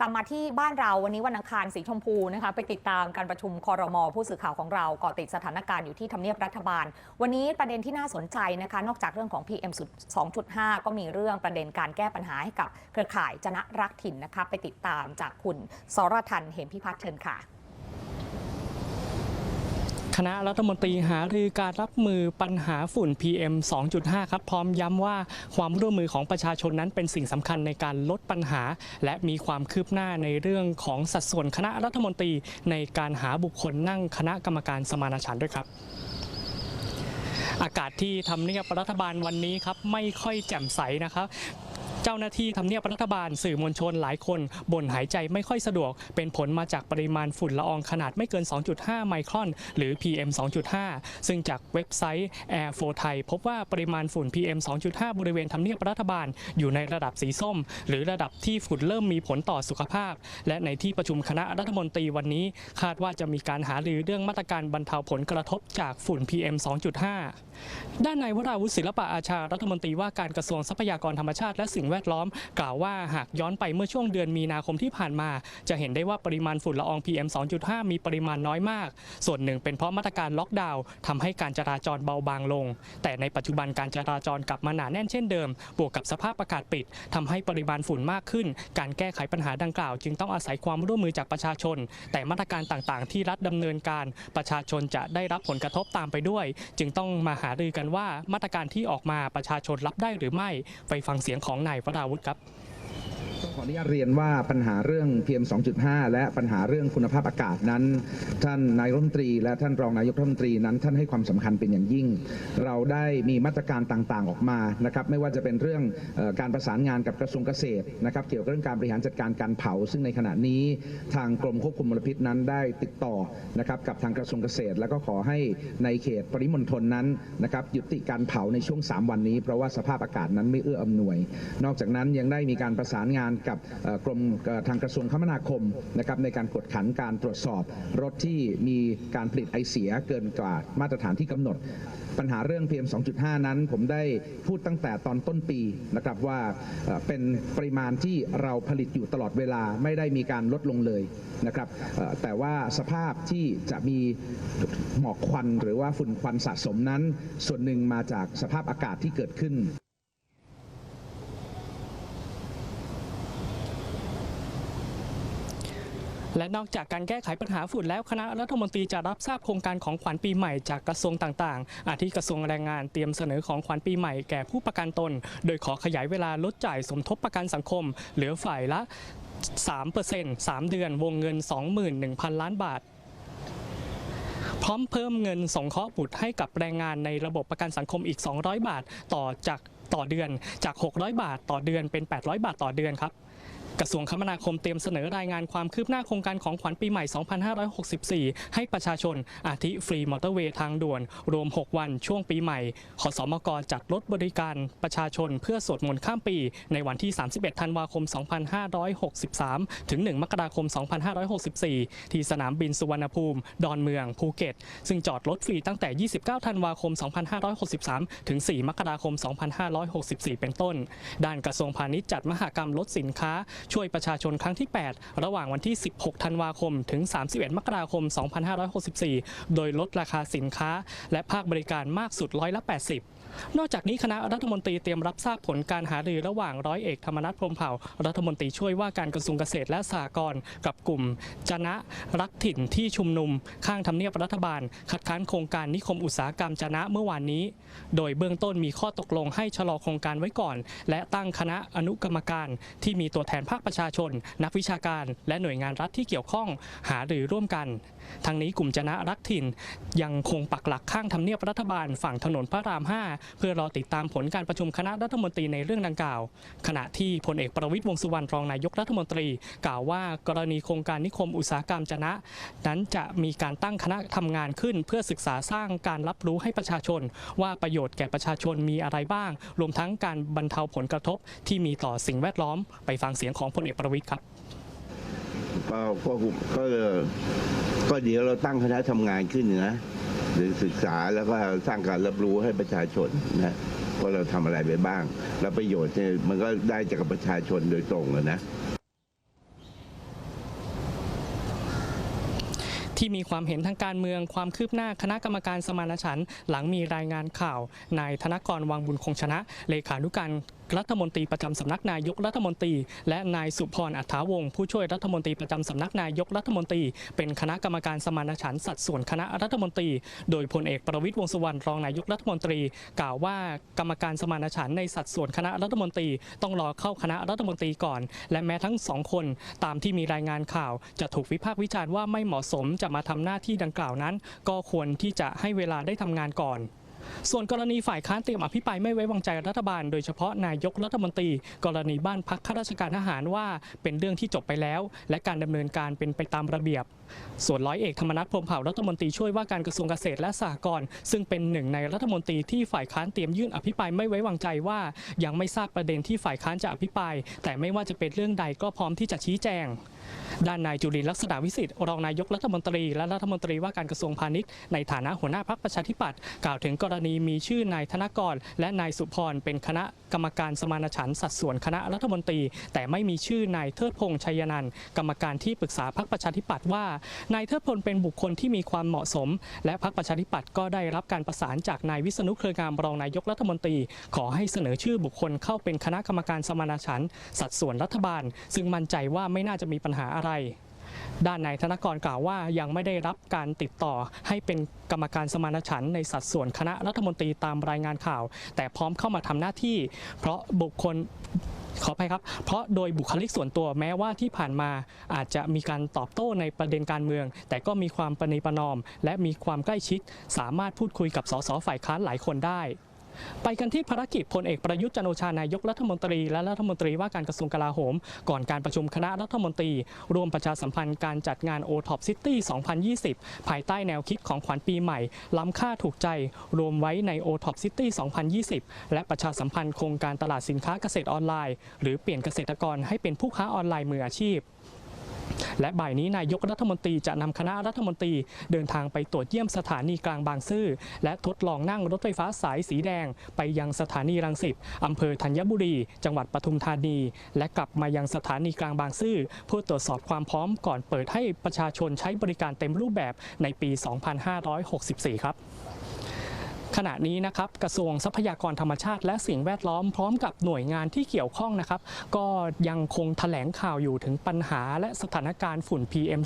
กลับมาที่บ้านเราวันนี้วันอังคารสีชมพูนะคะไปติดตามการประชุมคอรมอผู้สื่อข่าวของเราเกาะติดสถานการณ์อยู่ที่ทำเนียบรัฐบาล วันนี้ประเด็นที่น่าสนใจนะคะ นอกจากเรื่องของ PM 2.5 ก็มีเรื่องประเด็นการแก้ปัญหาให้กับเครือข่ายจนะรักถิ่นนะคะ ไปติดตามจากคุณสรทันเหมพิพัฒน์เชิญค่ะ คณะรัฐมนตรีหารือการรับมือปัญหาฝุ่น PM 2.5 ครับ พร้อมย้ำว่าความร่วมมือของประชาชนนั้นเป็นสิ่งสำคัญในการลดปัญหา และมีความคืบหน้าในเรื่องของสัดส่วนคณะรัฐมนตรีในการหาบุคคลนั่งคณะกรรมการสมานฉันท์ด้วยครับอากาศที่ทำเนียบรัฐบาลวันนี้ครับไม่ค่อยแจ่มใสนะครับ เจ้าหน้าที่ทำเนียบรัฐบาลสื่อมวลชนหลายคนบ่นหายใจไม่ค่อยสะดวก เป็นผลมาจากปริมาณฝุ่นละอองขนาดไม่เกิน 2.5 ไมครอน หรือ PM 2.5 ซึ่งจากเว็บไซต์ Air for Thai พบว่าปริมาณฝุ่น PM 2.5 บริเวณทำเนียบรัฐบาล อยู่ในระดับสีส้ม หรือระดับที่ฝุ่นเริ่มมีผลต่อสุขภาพ และในที่ประชุมคณะรัฐมนตรีวันนี้ คาดว่าจะมีการหารือเรื่องมาตรการบรรเทาผลกระทบจากฝุ่น PM 2.5 ด้านนายวราวุฒิศิลปะอาชารัฐมนตรีว่าการกระทรวงทรัพยากรธรรมชาติและสิ่งแวดล้อม กล่าวว่าหากย้อนไปเมื่อช่วงเดือนมีนาคมที่ผ่านมา จะเห็นได้ว่าปริมาณฝุ่นละออง PM 2.5 มีปริมาณน้อยมาก ส่วนหนึ่งเป็นเพราะมาตรการล็อกดาวน์ทำให้การจราจรเบาบางลง แต่ในปัจจุบันการจราจรกลับมาหนาแน่นเช่นเดิม บวกกับสภาพอากาศปิดทำให้ปริมาณฝุ่นมากขึ้น การแก้ไขปัญหาดังกล่าว จึงต้องอาศัยความร่วมมือจากประชาชน แต่มาตรการต่างๆ ที่รัฐดำเนินการ ประชาชนจะได้รับผลกระทบตามไปด้วย จึงต้องมาหารือกันว่ามาตรการที่ออกมาประชาชนรับได้หรือไม่ ไปฟังเสียงของนายวราวุฒิครับ องขออนุญาตเรียนว่าปัญหาเรื่อง PM 2.5 และปัญหาเรื่องคุณภาพอากาศนั้น ท่านนายรัฐมนตรี และท่านรองนายกรัฐมนตรีนั้นท่านให้ความสำคัญเป็นอย่างยิ่ง เราได้มีมาตรการต่างๆออกมานะครับไม่ว่าจะเป็นเรื่องอการประสานงานกับกระทรวงเกษตรนะครับเกี่ยวกับเรื่องการบริหารจัดการการเผา ซึ่งในขณะนี้ทางกรมควบคุมมลพิษนั้นได้ติดต่อนะครับกับทางกระทรวงเกษตร แล้วก็ขอให้ในเขตปริมณฑลนั้นนะครับยุติการเผาในช่วง 3 วันนี้ เพราะว่าสภาพอากาศนั้นไม่เอื้ออำนวย นอกจากนั้นยังได้มีการประสานงานกับเอ่อกรมทางกระทรวงคมนาคมนะครับในการกดขันการตรวจสอบรถที่มีการผลิตไอเสียเกินกว่ามาตรฐานที่กำหนด ปัญหาเรื่อง PM 2.5 นั้น ผมได้พูดตั้งแต่ตอนต้นปีนะครับว่าเป็นปริมาณที่เราผลิตอยู่ตลอดเวลาไม่ได้มีการลดลงเลยนะครับแต่ว่าสภาพที่จะมีหมอกควันหรือว่าฝุ่นควันสะสมนั้น ส่วนหนึ่งมาจากสภาพอากาศที่เกิดขึ้น และนอกจากการแก้ไขปัญหาฝุ่นแล้วคณะรัฐมนตรีจะรับทราบโครงการของขวัญปีใหม่จากกระทรวงต่างๆ อาทิกระทรวงแรงงานเตรียมเสนอของขวัญปีใหม่แก่ผู้ประกันตน โดยขอขยายเวลาลดจ่ายสมทบประกันสังคม เหลือฝ่ายละ 3% 3 เดือนวงเงิน 21,000 ล้านบาทพร้อมเพิ่มเงินสงเคราะห์บุตรให้กับแรงงานในระบบประกันสังคมอีก 200 บาทต่อจากต่อเดือนจาก 600 บาทต่อเดือนเป็น 800 บาทต่อเดือนครับ กระทรวงคมนาคมเตรียมเสนอรายงานความคืบหน้าโครงการของขวัญปีใหม่ 2564 ให้ประชาชน อาทิฟรีมอเตอร์เวย์ทางด่วน รวม 6 วันช่วงปีใหม่ ขอสมกจัดรถบริการประชาชนเพื่อสวดมนต์ข้ามปี ในวันที่ 31 ธันวาคม 2563 ถึง 1 มกราคม 2564 ที่สนามบินสุวรรณภูมิ ดอนเมือง ภูเก็ต ซึ่งจอดรถฟรีตั้งแต่ 29 ธันวาคม 2563 ถึง 4 มกราคม 2564 เป็นต้น ด้านกระทรวงพาณิชย์จัดมหกรรมลดสินค้าช่วยประชาชนครั้งที่ 8 ระหว่างวันที่ 16 ธันวาคม ถึง 31 มกราคม 2564 โดยลดราคาสินค้า และภาคบริการมากสุดร้อยละ 80นอกจากนี้คณะรัฐมนตรีเตรียมรับทราบผลการหารือระหว่างร้อยเอกธรรมนัฐพรมเผ่า รัฐมนตรีช่วยว่าการกระทรวงเกษตรและสหกรณ์กับกลุ่ม จนะรักถิ่นที่ชุมนุม ข้างทำเนียบรัฐบาล คัดค้านโครงการนิคมอุตสาหกรรมจนะเมื่อวานนี้ โดยเบื้องต้นมีข้อตกลงให้ชะลอโครงการไว้ก่อน และตั้งคณะอนุกรรมการที่มีตัวแทนภาคประชาชน นักวิชาการ และหน่วยงานรัฐที่เกี่ยวข้องหาหรือร่วมกัน ทั้งนี้กลุ่มจนะรักถิ่น ยังคงปักหลักข้างทำเนียบรัฐบาลฝั่งถนนพระราม 5 เพื่อรอติดตามผลการประชุมคณะรัฐมนตรีในเรื่องดังกล่าว ขณะที่พลเอกประวิตรวงสุวรรณรองนายกรัฐมนตรี กล่าวว่ากรณีโครงการนิคมอุตสาหกรรมจนะ นั้นจะมีการตั้งคณะทำงานขึ้น เพื่อศึกษาสร้างการรับรู้ให้ประชาชน ว่าประโยชน์แก่ประชาชนมีอะไรบ้าง รวมทั้งการบรรเทาผลกระทบที่มีต่อสิ่งแวดล้อมไปฟังเสียงของของพลเอกประวิตยครับก็ก็ก็ก็เดี๋ยวเราตั้งคณะทำงานขึ้นนะหรือศึกษาแล้วก็สร้างการรับรู้ให้ประชาชนนะว่าเราทำอะไรไปบ้าง แล้วประโยชน์เนี่ยมันก็ได้จากประชาชนโดยตรงเลยนะที่มีความเห็นทางการเมืองความคืบหน้าคณะกรรมการสมานฉันท์หลังมีรายงานข่าวนายธนกรวังบุญคงชนะ เลขานุการรัฐมนตรีประจำสำนักนายกรัฐมนตรี และนายสุพรอัฐาวงศ์ผู้ช่วยรัฐมนตรีประจำสำนักนายกรัฐมนตรี เป็นคณะกรรมการสมานฉันท์สัดส่วนคณะรัฐมนตรี โดยพลเอกประวิตยวงสุวรรณรองนายกรัฐมนตรี กล่าวว่ากรรมการสมานฉันท์ในสัดส่วนคณะรัฐมนตรี ต้องรอเข้าคณะรัฐมนตรีก่อน และแม้ทั้งสองคน ตามที่มีรายงานข่าว จะถูกวิพากษ์วิจารณ์ว่าไม่เหมาะสมจะมาทำหน้าที่ดังกล่าวนั้น ก็ควรที่จะให้เวลาได้ทำงานก่อน ส่วนกรณีฝ่ายค้านเตรียมอภิปรายไม่ไว้วางใจรัฐบาล โดยเฉพาะนายกรัฐมนตรี กรณีบ้านพักข้าราชการทหารว่า เป็นเรื่องที่จบไปแล้ว และการดำเนินการเป็นไปตามระเบียบส่วนร้อยเอกธรรมนัฐพรมเผ่ารัฐมนตรีช่วยว่าการกระทรวงเกษตรและสหกรณ์ซึ่งเป็นหนึ่งในรัฐมนตรีที่ฝ่ายค้านเตรียมยื่นอภิปรายไม่ไว้วางใจว่า ยังไม่ทราบประเด็นที่ฝ่ายค้านจะอภิปราย แต่ไม่ว่าจะเป็นเรื่องใดก็พร้อมที่จะชี้แจง ด้านนายจุลินลักษณะวิสิทธิ์รองนายกรัฐมนตรี และรัฐมนตรีว่าการกระทรวงพาณิชย์ในฐานะหัวหน้าพรรคประชาธิปัตย์กล่าวถึงกรณีมีชื่อนายธนกร และนายสุพรเป็นคณะกรรมการสมานฉันท์สัดส่วนคณะรัฐมนตรี แต่ไม่มีชื่อนายเทิดพงษ์ชัยนันท์กรรมการที่ปรึกษาพรรคประชาธิปัตย์ว่านายเทิดพลเป็นบุคคลที่มีความเหมาะสม และพรรคประชาธิปัตย์ก็ได้รับการประสานจากนายวิษณุเครืองามรองนายกรัฐมนตรี ขอให้เสนอชื่อบุคคลเข้าเป็นคณะกรรมการสมานฉันท์สัดส่วนรัฐบาล ซึ่งมั่นใจว่าไม่น่าจะมีปัญหาอะไรด้านนายธนกรกล่าวว่ายังไม่ได้รับการติดต่อให้เป็นกรรมการสมานฉันท์ในสัดส่วนคณะรัฐมนตรีตามรายงานข่าว แต่พร้อมเข้ามาทำหน้าที่ เพราะบุคคล ขออภัยครับ เพราะโดยบุคลิกส่วนตัวแม้ว่าที่ผ่านมาอาจจะมีการตอบโต้ในประเด็นการเมือง แต่ก็มีความประนีประนอม และมีความใกล้ชิด สามารถพูดคุยกับสสฝ่ายค้านหลายคนได้ ไปกันที่ภารกิจพลเอกประยุทธ์จันโอชานายกรัฐมนตรี และรัฐมนตรีว่าการกระทรวงกลาโหม ก่อนการประชุมคณะรัฐมนตรี รวมประชาสัมพันธ์การจัดงาน o t o p City 2020 ภายใต้แนวคิดของขวัญปีใหม่ ล้ำค่าถูกใจ รวมไว้ใน o t o p City 2020 และประชาสัมพันธ์โครงการตลาดสินค้าเกษตรออนไลน์ หรือเปลี่ยนเกษตรกรให้เป็นผู้ค้าออนไลน์มืออาชีพ และบ่ายนี้นายกรัฐมนตรีจะนำคณะรัฐมนตรีเดินทางไปตรวจเยี่ยมสถานีกลางบางซื่อ และทดลองนั่งรถไฟฟ้าสายสีแดง ไปยังสถานีรังสิตอำเภอธัญบุรี จังหวัดปทุมธานี และกลับมายังสถานีกลางบางซื่อเพื่อตรวจสอบความพร้อมก่อนเปิดให้ประชาชนใช้บริการเต็มรูปแบบในปี 2564 ครับ ขณะนี้นะครับกระทรวงทรัพยากรธรรมชาติ และสิ่งแวดล้อมพร้อมกับหน่วยงานที่เกี่ยวข้องนะครับ ก็ยังคงแถลงข่าวอยู่ถึงปัญหาและสถานการณ์ฝุ่น PM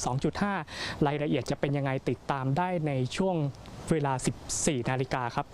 2.5 รายละเอียดจะเป็นยังไงติดตามได้ในช่วงเวลา 14 นาฬิกาครับ